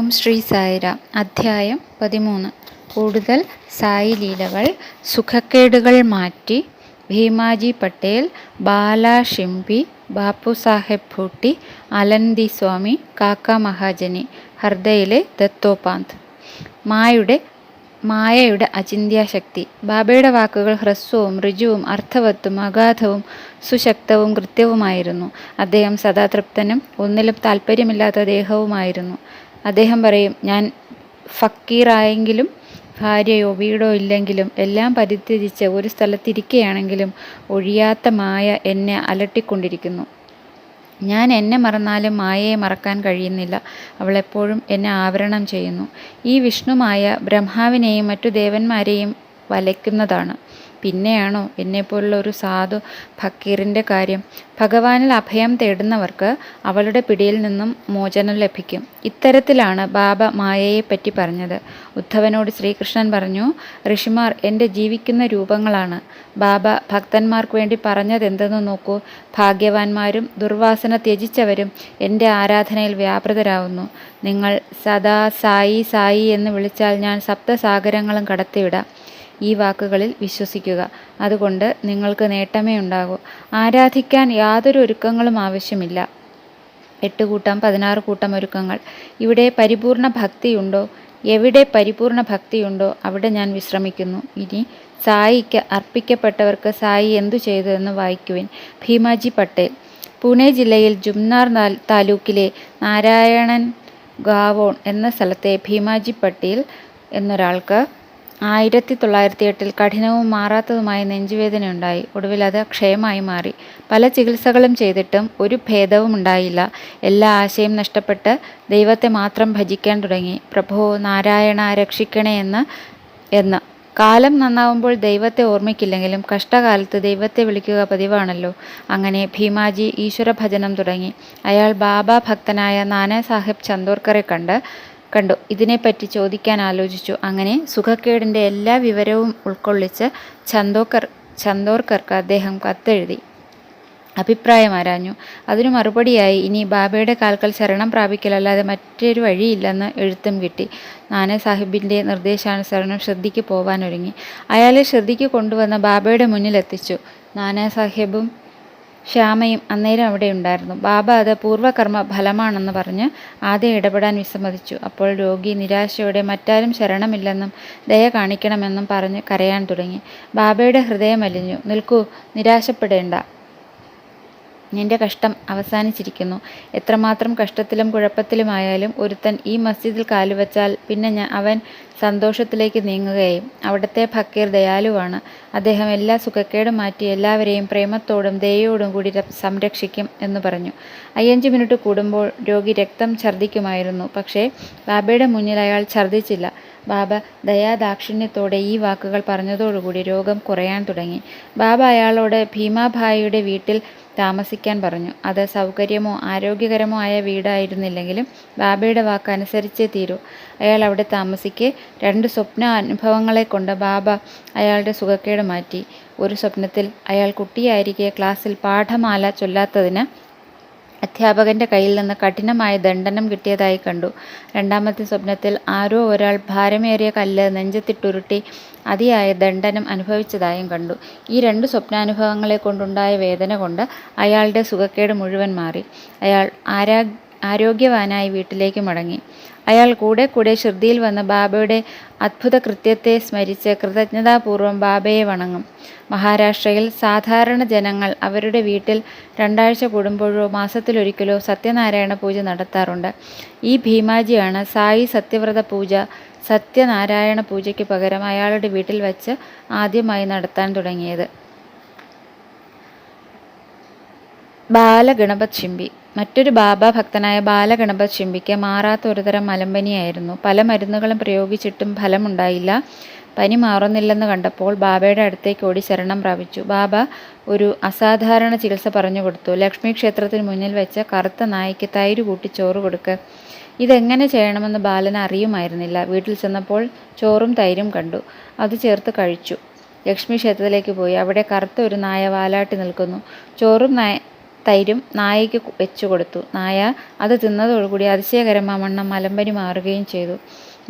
ഓം ശ്രീ സായിരാം. അധ്യായം പതിമൂന്ന്. കൂടുതൽ സായി ലീലകൾ സുഖക്കേടുകൾ മാറ്റി ഭീമാജി പട്ടേൽ ബാല ഷിംപി ബാപ്പു സാഹേബ് ഭൂട്ടി അലന്തി സ്വാമി കാക്ക മഹാജനി ഹർദയിലെ ദത്തോപാന്ത്. മായുടെ മായയുടെ അചിന്യാശക്തി ബാബയുടെ വാക്കുകൾ ഹ്രസ്വവും ഋജുവും അർത്ഥവത്തും അഗാധവും സുശക്തവും കൃത്യവുമായിരുന്നു. അദ്ദേഹം സദാതൃപ്തനും ഒന്നിലും താല്പര്യമില്ലാത്ത ദേഹവുമായിരുന്നു. അദ്ദേഹം പറയും ഞാൻ ഫക്കീറായെങ്കിലും ഭാര്യയോ വീടോ ഇല്ലെങ്കിലും എല്ലാം പരിത്യജിച്ച് ഒരു സ്ഥലത്തിരിക്കുകയാണെങ്കിലും ഒഴിയാത്ത മായ എന്നെ അലട്ടിക്കൊണ്ടിരിക്കുന്നു. ഞാൻ എന്നെ മറന്നാലും മായയെ മറക്കാൻ കഴിയുന്നില്ല. അവൾ എപ്പോഴും എന്നെ ആവരണം ചെയ്യുന്നു. ഈ വിഷ്ണുമായ ബ്രഹ്മാവിനെയും മറ്റു ദേവന്മാരെയും വലയ്ക്കുന്നതാണ്. പിന്നെയാണോ എന്നെപ്പോലുള്ള ഒരു സാധു ഫക്കീറിന്റെ കാര്യം? ഭഗവാനിൽ അഭയം തേടുന്നവർക്ക് അവളുടെ പിടിയിൽ നിന്നും മോചനം ലഭിക്കും. ഇത്തരത്തിലാണ് ബാബ മായയെപ്പറ്റി പറഞ്ഞത്. ഉദ്ധവനോട് ശ്രീകൃഷ്ണൻ പറഞ്ഞു ഋഷിമാർ എന്റെ ജീവിക്കുന്ന രൂപങ്ങളാണ്. ബാബ ഭക്തന്മാർക്ക് വേണ്ടി പറഞ്ഞതെന്തെന്ന് നോക്കൂ. ഭാഗ്യവാന്മാരും ദുർവാസന ത്യജിച്ചവരും എന്റെ ആരാധനയിൽ വ്യാപൃതരാകുന്നു നിങ്ങൾ സദാ സായി സായി എന്ന് വിളിച്ചാൽ ഞാൻ സപ്തസാഗരങ്ങളും കടത്തിവിടാം. ഈ വാക്കുകളിൽ വിശ്വസിക്കുക. അതുകൊണ്ട് നിങ്ങൾക്ക് നേട്ടമേ ഉണ്ടാകൂ. ആരാധിക്കാൻ യാതൊരു ഒരുക്കങ്ങളും ആവശ്യമില്ല. എട്ട് കൂട്ടം പതിനാറ് കൂട്ടം ഒരുക്കങ്ങൾ. ഇവിടെ പരിപൂർണ ഭക്തിയുണ്ടോ? എവിടെ പരിപൂർണ ഭക്തിയുണ്ടോ? അവിടെ ഞാൻ വിശ്രമിക്കുന്നു. ഇനി സായിക്ക് അർപ്പിക്കപ്പെട്ടവർക്ക് സായി എന്തു ചെയ്തു എന്ന് വായിക്കുവിൻ. ഭീമാജി പട്ടേൽ. പൂനെ ജില്ലയിൽ ജുംനാർ താലൂക്കിലെ നാരായണൻ ഗാവോൺ എന്ന സ്ഥലത്തെ ഭീമാജി പട്ടേൽ എന്നൊരാൾക്ക് ആയിരത്തി തൊള്ളായിരത്തി എട്ടിൽ കഠിനവും മാറാത്തതുമായ നെഞ്ചുവേദനയുണ്ടായി. ഒടുവിൽ അത് ക്ഷയമായി മാറി. പല ചികിത്സകളും ചെയ്തിട്ടും ഒരു ഭേദവും ഉണ്ടായില്ല. എല്ലാ ആശയം നഷ്ടപ്പെട്ട് ദൈവത്തെ മാത്രം ഭജിക്കാൻ തുടങ്ങി. പ്രഭോ നാരായണ രക്ഷിക്കണേ എന്ന് എന്ന്. കാലം നന്നാവുമ്പോൾ ദൈവത്തെ ഓർമ്മിക്കില്ലെങ്കിലും കഷ്ടകാലത്ത് ദൈവത്തെ വിളിക്കുക പതിവാണല്ലോ. അങ്ങനെ ഭീമാജി ഈശ്വര ഭജനം തുടങ്ങി. അയാൾ ബാബ ഭക്തനായ നാനാ സാഹിബ് ചന്ദോർക്കറെ കണ്ട് കണ്ടു. ഇതിനെപ്പറ്റി ചോദിക്കാൻ ആലോചിച്ചു. അങ്ങനെ സുഖക്കേടിന്റെ എല്ലാ വിവരവും ഉൾക്കൊള്ളിച്ച് ചന്തോക്കർ ചന്തോർക്കർക്ക് അദ്ദേഹം കത്തെഴുതി. അഭിപ്രായം ആരാഞ്ഞു. അതിനു മറുപടിയായി ഇനി ബാബയുടെ കാൽക്കൽ ശരണം പ്രാപിക്കലല്ലാതെ മറ്റൊരു വഴിയില്ലെന്ന് എഴുത്തും കിട്ടി. നാന സാഹിബിന്റെ നിർദ്ദേശാനുസരണം ശ്രദ്ധിക്ക് പോവാനൊരുങ്ങി. അയാളെ ശ്രദ്ധിക്ക് കൊണ്ടുവന്ന ബാബയുടെ മുന്നിലെത്തിച്ചു. നാനാ സാഹിബും ശ്യാമയും അന്നേരം അവിടെ ഉണ്ടായിരുന്നു. ബാബ അത് പൂർവകർമ്മ ഫലമാണെന്ന് പറഞ്ഞ് ആദ്യം ഇടപെടാൻ വിസമ്മതിച്ചു. അപ്പോൾ രോഗി നിരാശയോടെ മറ്റാരും ശരണമില്ലെന്നും ദയ കാണിക്കണമെന്നും പറഞ്ഞ് കരയാൻ തുടങ്ങി. ബാബയുടെ ഹൃദയം അലിഞ്ഞു. നിൽക്കൂ നിരാശപ്പെടേണ്ട. നിന്റെ കഷ്ടം അവസാനിച്ചിരിക്കുന്നു. എത്രമാത്രം കഷ്ടത്തിലും കുഴപ്പത്തിലുമായാലും ഒരുത്തൻ ഈ മസ്ജിദിൽ കാലുവച്ചാൽ പിന്നെ ഞാൻ അവൻ സന്തോഷത്തിലേക്ക് നീങ്ങുകയും അവിടുത്തെ ഫക്കീർ ദയാലുവാണ്. അദ്ദേഹം എല്ലാ സുഖക്കേടും മാറ്റി എല്ലാവരെയും പ്രേമത്തോടും ദയോടും കൂടി സംരക്ഷിക്കും എന്ന് പറഞ്ഞു. അയ്യഞ്ച് മിനിറ്റ് കൂടുമ്പോൾ രോഗി രക്തം ഛർദ്ദിക്കുമായിരുന്നു. പക്ഷേ ബാബയുടെ മുന്നിൽ അയാൾ ഛർദ്ദിച്ചില്ല. ബാബ ദയാദാക്ഷിണ്യത്തോടെ ഈ വാക്കുകൾ പറഞ്ഞതോടുകൂടി രോഗം കുറയാൻ തുടങ്ങി. ബാബ അയാളോട് ഭീമാഭായിയുടെ വീട്ടിൽ താമസിക്കാൻ പറഞ്ഞു. അത് സൗകര്യമോ ആരോഗ്യകരമോ ആയ വീടായിരുന്നില്ലെങ്കിലും ബാബയുടെ വാക്ക് അനുസരിച്ചേ തീരൂ. അയാൾ അവിടെ താമസിക്കെ രണ്ട് സ്വപ്ന അനുഭവങ്ങളെ കൊണ്ട് ബാബ അയാളുടെ സുഖക്കേട് മാറ്റി. ഒരു സ്വപ്നത്തിൽ അയാൾ കുട്ടിയായിരിക്കെ ക്ലാസ്സിൽ പാഠമാല ചൊല്ലാത്തതിന് അധ്യാപകന്റെ കയ്യിൽ നിന്ന് കഠിനമായ ദണ്ഡനം കിട്ടിയതായി കണ്ടു. രണ്ടാമത്തെ സ്വപ്നത്തിൽ ആരോ ഒരാൾ ഭാരമേറിയ കല്ല് നെഞ്ചത്തിട്ടുരുട്ടി അതിയായ ദണ്ഡനം അനുഭവിച്ചതായും കണ്ടു. ഈ രണ്ട് സ്വപ്നാനുഭവങ്ങളെ കൊണ്ടുണ്ടായ വേദന കൊണ്ട് അയാളുടെ സുഖക്കേട് മുഴുവൻ മാറി. അയാൾ ആരാ ആരോഗ്യവാനായി വീട്ടിലേക്ക് മടങ്ങി. അയാൾ കൂടെ കൂടെ ശ്രുതിയിൽ വന്ന ബാബയുടെ അത്ഭുത കൃത്യത്തെ സ്മരിച്ച് കൃതജ്ഞതാപൂർവം ബാബയെ വണങ്ങും. മഹാരാഷ്ട്രയിൽ സാധാരണ ജനങ്ങൾ അവരുടെ വീട്ടിൽ രണ്ടാഴ്ച കൂടുമ്പോഴോ മാസത്തിലൊരിക്കലോ സത്യനാരായണ പൂജ നടത്താറുണ്ട്. ഈ ഭീമാജിയാണ് സായി സത്യവ്രത പൂജ സത്യനാരായണ പൂജയ്ക്ക് പകരം അയാളുടെ വീട്ടിൽ വച്ച് ആദ്യമായി നടത്താൻ തുടങ്ങിയത്. ബാലഗണപത് ശിംബി. മറ്റൊരു ബാബ ഭക്തനായ ബാലഗണപ ചിമ്പിക്ക് മാറാത്ത ഒരുതരം മലമ്പനിയായിരുന്നു. പല മരുന്നുകളും പ്രയോഗിച്ചിട്ടും ഫലമുണ്ടായില്ല. പനി മാറുന്നില്ലെന്ന് കണ്ടപ്പോൾ ബാബയുടെ അടുത്തേക്ക് ഓടി ശരണം പ്രാപിച്ചു. ബാബ ഒരു അസാധാരണ ചികിത്സ പറഞ്ഞു കൊടുത്തു. ലക്ഷ്മി ക്ഷേത്രത്തിന് മുന്നിൽ വെച്ച കറുത്ത നായ്ക്ക് തൈര് കൂട്ടി ചോറ് കൊടുക്കുക ഇതെങ്ങനെ ചെയ്യണമെന്ന് ബാലന് അറിയുമായിരുന്നില്ല. വീട്ടിൽ ചെന്നപ്പോൾ ചോറും തൈരും കണ്ടു. അത് ചേർത്ത് കഴിച്ചു. ലക്ഷ്മി ക്ഷേത്രത്തിലേക്ക് പോയി. അവിടെ കറുത്ത ഒരു നായ വാലാട്ടി നിൽക്കുന്നു. ചോറും നായ തൈരും നായയ്ക്ക് വെച്ചു കൊടുത്തു. നായ അത് തിന്നതോടുകൂടി അതിശയകരമാവണ്ണം മലമ്പനി മാറുകയും ചെയ്തു.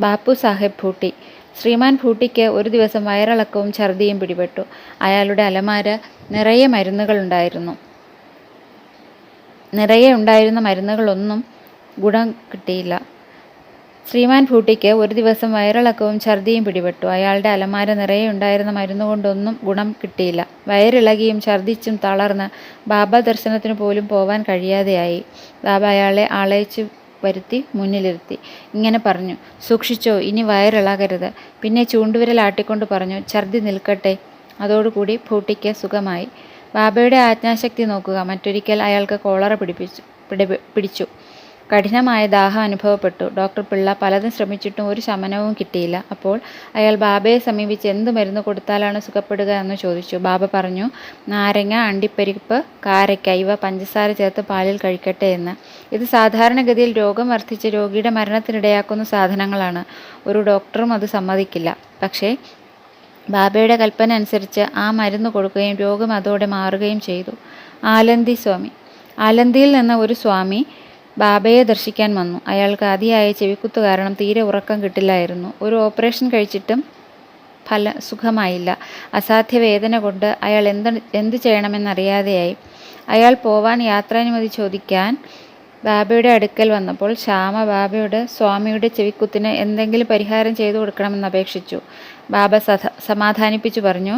ബാപ്പു സാഹേബ് ഭൂട്ടി. ശ്രീമാൻ ഭൂട്ടിക്ക് ഒരു ദിവസം വയറിളക്കവും ഛർദിയും പിടിപെട്ടു. അയാളുടെ അലമാര നിറയെ മരുന്നുകളുണ്ടായിരുന്നു. നിറയെ ഉണ്ടായിരുന്ന മരുന്നുകളൊന്നും ഗുണം കിട്ടിയില്ല. ശ്രീമാൻ ഭൂട്ടിക്ക് ഒരു ദിവസം വയറിളക്കവും ഛർദിയും പിടിപെട്ടു. അയാളുടെ അലമാര നിറയെ ഉണ്ടായിരുന്ന മരുന്നുകൊണ്ടൊന്നും ഗുണം കിട്ടിയില്ല. വയറിളകിയും ഛർദിച്ചും തളർന്ന് ബാബ ദർശനത്തിന് പോലും പോവാൻ കഴിയാതെയായി. ബാബ അയാളെ ആളയച്ച് വരുത്തി മുന്നിലിരുത്തി. ഇങ്ങനെ പറഞ്ഞു സൂക്ഷിച്ചോ ഇനി വയറിളകരുത് പിന്നെ ചൂണ്ടുവിരലാട്ടിക്കൊണ്ട് പറഞ്ഞു ഛർദി നിൽക്കട്ടെ അതോടുകൂടി ഭൂട്ടിക്ക് സുഖമായി. ബാബയുടെ ആജ്ഞാശക്തി നോക്കുക മറ്റൊരിക്കൽ അയാൾക്ക് കോളറ പിടിപ്പിച്ചു പിടി പിടിച്ചു. കഠിനമായ ദാഹം അനുഭവപ്പെട്ടു. ഡോക്ടർ പിള്ള പലതും ശ്രമിച്ചിട്ടും ഒരു ശമനവും കിട്ടിയില്ല. അപ്പോൾ അയാൾ ബാബയെ സമീപിച്ച് എന്ത് മരുന്ന് കൊടുത്താലാണ് സുഖപ്പെടുക എന്ന് ചോദിച്ചു. ബാബ പറഞ്ഞു നാരങ്ങ അണ്ടിപ്പരിപ്പ് കാരയ്ക്ക ഇവ പഞ്ചസാര ചേർത്ത് പാലിൽ കഴിക്കട്ടെ എന്ന്. ഇത് സാധാരണഗതിയിൽ രോഗം വർദ്ധിച്ച് രോഗിയുടെ മരണത്തിനിടയാക്കുന്ന സാധനങ്ങളാണ്. ഒരു ഡോക്ടറും അത് സമ്മതിക്കില്ല. പക്ഷേ ബാബയുടെ കൽപ്പന അനുസരിച്ച് ആ മരുന്ന് കൊടുക്കുകയും രോഗം അതോടെ മാറുകയും ചെയ്തു. ആലന്തി സ്വാമി. ആലന്തിയിൽ നിന്ന് ഒരു സ്വാമി ബാബയെ ദർശിക്കാൻ വന്നു. അയാൾക്ക് അതിയായ ചെവിക്കുത്ത് കാരണം തീരെ ഉറക്കം കിട്ടില്ലായിരുന്നു. ഒരു ഓപ്പറേഷൻ കഴിച്ചിട്ടും ഫല സുഖമായില്ല. അസാധ്യ വേദന കൊണ്ട് അയാൾ എന്ത് എന്ത് ചെയ്യണമെന്നറിയാതെയായി. അയാൾ പോവാൻ യാത്രാനുമതി ചോദിക്കാൻ ബാബയുടെ അടുക്കൽ വന്നപ്പോൾ ശ്യാമ ബാബയോട് സ്വാമിയുടെ ചെവിക്കുത്തിന് എന്തെങ്കിലും പരിഹാരം ചെയ്തു കൊടുക്കണമെന്ന് അപേക്ഷിച്ചു. ബാബ സമാധാനിപ്പിച്ചു പറഞ്ഞു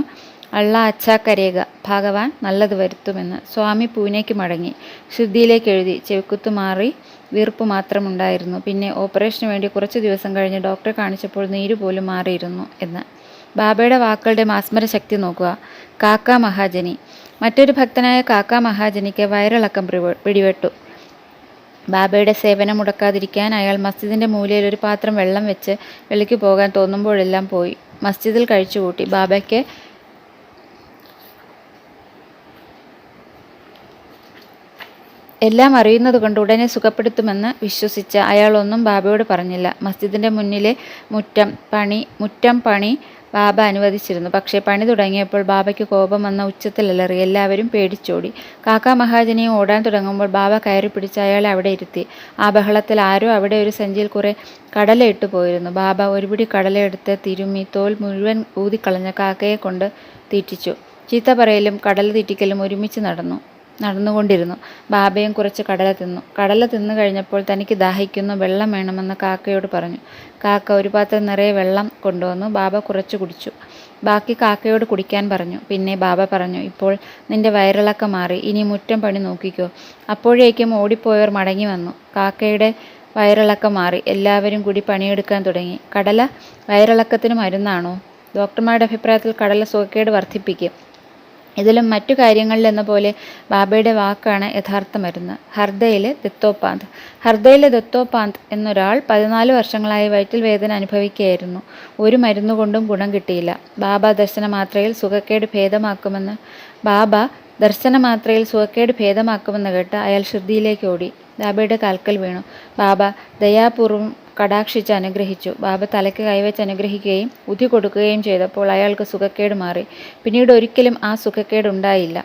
അള്ള അച്ഛാ കരയുക ഭഗവാൻ നല്ലത് വരുത്തുമെന്ന് സ്വാമി പൂനെക്ക് മടങ്ങി. ശുദ്ധിയിലേക്ക് എഴുതി ചെവിക്കുത്ത് മാറി വീർപ്പ് മാത്രമുണ്ടായിരുന്നു. പിന്നെ ഓപ്പറേഷന് വേണ്ടി കുറച്ച് ദിവസം കഴിഞ്ഞ് ഡോക്ടറെ കാണിച്ചപ്പോൾ നീര് പോലും മാറിയിരുന്നു എന്ന്. ബാബയുടെ വാക്കുകളുടെ മാസ്മര ശക്തി നോക്കുക. കാക്ക മഹാജനി. മറ്റൊരു ഭക്തനായ കാക്ക മഹാജനിക്ക് വയറിളക്കം പിടിപെട്ടു ബാബയുടെ സേവനം മുടക്കാതിരിക്കാൻ അയാൾ മസ്ജിദിന്റെ മൂലയിൽ ഒരു പാത്രം വെള്ളം വെച്ച് വെളിക്ക് പോകാൻ തോന്നുമ്പോഴെല്ലാം പോയി. മസ്ജിദിൽ കഴിച്ചുകൂട്ടി. ബാബയ്ക്ക് എല്ലാം അറിയുന്നത് കൊണ്ട് ഉടനെ സുഖപ്പെടുത്തുമെന്ന് വിശ്വസിച്ച അയാളൊന്നും ബാബയോട് പറഞ്ഞില്ല. മസ്ജിദിന്റെ മുന്നിലെ മുറ്റം പണി മുറ്റം പണി ബാബ അനുവദിച്ചിരുന്നു. പക്ഷേ പണി തുടങ്ങിയപ്പോൾ ബാബയ്ക്ക് കോപം വന്ന ഉച്ചത്തിൽ അലറി എല്ലാവരും പേടിച്ചോടി. കാക്ക മഹാജനെ ഓടാൻ തുടങ്ങുമ്പോൾ ബാബ കയറി പിടിച്ച് അയാളെ അവിടെ ഇരുത്തി. ആ ബഹളത്തിൽ ആരോ അവിടെ ഒരു സഞ്ചിയിൽ കുറേ കടലയിട്ട് പോയിരുന്നു. ബാബ ഒരുപിടി കടലയെടുത്ത് തിരുമ്മി തോൽ മുഴുവൻ ഊതിക്കളഞ്ഞ കാക്കയെ കൊണ്ട് തീറ്റിച്ചു. ചീത്ത പറയലും കടല തീറ്റിക്കലും ഒരുമിച്ച് നടന്നു. നടന്നുകൊണ്ടിരുന്നു. ബാബയും കുറച്ച് കടല തിന്നു. കടല തിന്നു കഴിഞ്ഞപ്പോൾ തനിക്ക് ദാഹിക്കുന്നു വെള്ളം വേണമെന്ന് കാക്കയോട് പറഞ്ഞു. കാക്ക ഒരു പാത്രം നിറയെ വെള്ളം കൊണ്ടുവന്നു. ബാബ കുറച്ച് കുടിച്ചു. ബാക്കി കാക്കയോട് കുടിക്കാൻ പറഞ്ഞു. പിന്നെ ബാബ പറഞ്ഞു ഇപ്പോൾ നിന്റെ വയറിളക്കം മാറി. ഇനി മുറ്റം പണി നോക്കിക്കോ. അപ്പോഴേക്കും ഓടിപ്പോയവർ മടങ്ങി വന്നു. കാക്കയുടെ വയറിളക്കം മാറി. എല്ലാവരും കൂടി പണിയെടുക്കാൻ തുടങ്ങി. കടല വയറിളക്കത്തിന് മരുന്നാണോ? ഡോക്ടർമാരുടെ അഭിപ്രായത്തിൽ കടല സുഖക്കേട് വർദ്ധിപ്പിക്കും. ഇതിലും മറ്റു കാര്യങ്ങളിലെന്ന പോലെ ബാബയുടെ വാക്കാണ് യഥാർത്ഥ മരുന്ന്. ഹർദയിലെ ദത്തോപാന്ത്. ഹർദയിലെ ദത്തോപാന്ത് എന്നൊരാൾ പതിനാല് വർഷങ്ങളായി വയറ്റിൽ വേദന അനുഭവിക്കുകയായിരുന്നു. ഒരു മരുന്നുകൊണ്ടും ഗുണം കിട്ടിയില്ല. ബാബ ദർശനമാത്രയിൽ സുഖക്കേട് ഭേദമാക്കുമെന്ന് ബാബ ദർശനമാത്രയിൽ സുഖക്കേട് ഭേദമാക്കുമെന്ന് കേട്ട് അയാൾ ശ്രുതിയിലേക്ക് ഓടി. ബാബയുടെ കാൽക്കൽ വീണു. ബാബ ദയാപൂർവം കടാക്ഷിച്ച് അനുഗ്രഹിച്ചു. ബാബ തലയ്ക്ക് കൈവച്ച് അനുഗ്രഹിക്കുകയും ഉതി കൊടുക്കുകയും ചെയ്തപ്പോൾ അയാൾക്ക് സുഖക്കേട് മാറി. പിന്നീട് ഒരിക്കലും ആ സുഖക്കേട് ഉണ്ടായില്ല.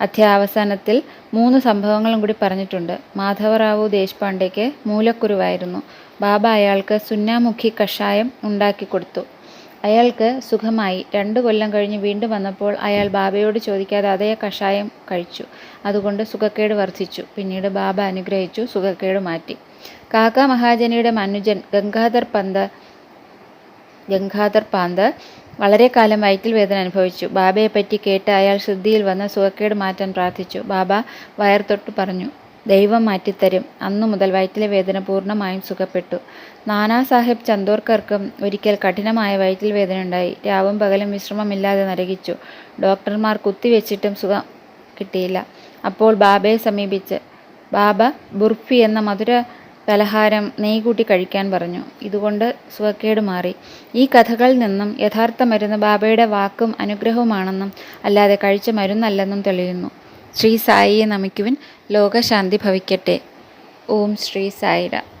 അധ്യാവസാനത്തിൽ മൂന്ന് സംഭവങ്ങളും കൂടി പറഞ്ഞിട്ടുണ്ട്. മാധവറാവു ദേശ്പാണ്ഡേക്ക് മൂലക്കുരുവായിരുന്നു. ബാബ അയാൾക്ക് സുന്നാമുഖി കഷായം ഉണ്ടാക്കി കൊടുത്തു. അയാൾക്ക് സുഖമായി. രണ്ടു കൊല്ലം കഴിഞ്ഞ് വീണ്ടും വന്നപ്പോൾ അയാൾ ബാബയോട് ചോദിക്കാതെ അതേ കഷായം കഴിച്ചു. അതുകൊണ്ട് സുഖക്കേട് വർദ്ധിച്ചു. പിന്നീട് ബാബ അനുഗ്രഹിച്ചു സുഖക്കേട് മാറ്റി. കാക്ക മഹാജനിയുടെ മനുജൻ ഗംഗാധർ പന്ത ഗംഗാധർ പാന്ത് വളരെ കാലം വയറ്റിൽ വേദന അനുഭവിച്ചു. ബാബയെ പറ്റി കേട്ട് അയാൾ ശുദ്ധിയിൽ വന്ന് സുഖക്കേട് മാറ്റാൻ പ്രാർത്ഥിച്ചു. ബാബ വയർ തൊട്ട് പറഞ്ഞു ദൈവം മാറ്റിത്തരും. അന്നു മുതൽ വയറ്റിലെ വേദന പൂർണമായും സുഖപ്പെട്ടു. നാനാ സാഹിബ് ചന്ദോർക്കർക്കും ഒരിക്കൽ കഠിനമായ വയറ്റിൽ വേദന ഉണ്ടായി. രാവും പകലും വിശ്രമമില്ലാതെ നരകിച്ചു. ഡോക്ടർമാർ കുത്തിവെച്ചിട്ടും സുഖം കിട്ടിയില്ല. അപ്പോൾ ബാബയെ സമീപിച്ച് ബാബ ബുർഫി എന്ന മധുര പലഹാരം നെയ് കൂട്ടി കഴിക്കാൻ പറഞ്ഞു. ഇതുകൊണ്ട് സുഖക്കേട് മാറി. ഈ കഥകളിൽ നിന്നും യഥാർത്ഥ മരുന്ന് ബാബയുടെ വാക്കും അനുഗ്രഹവുമാണെന്നും അല്ലാതെ കഴിച്ച മരുന്നല്ലെന്നും തെളിയുന്നു. ശ്രീ സായിയെ നമിക്കുവിൻ ലോകശാന്തി ഭവിക്കട്ടെ. ഓം ശ്രീ സായിര.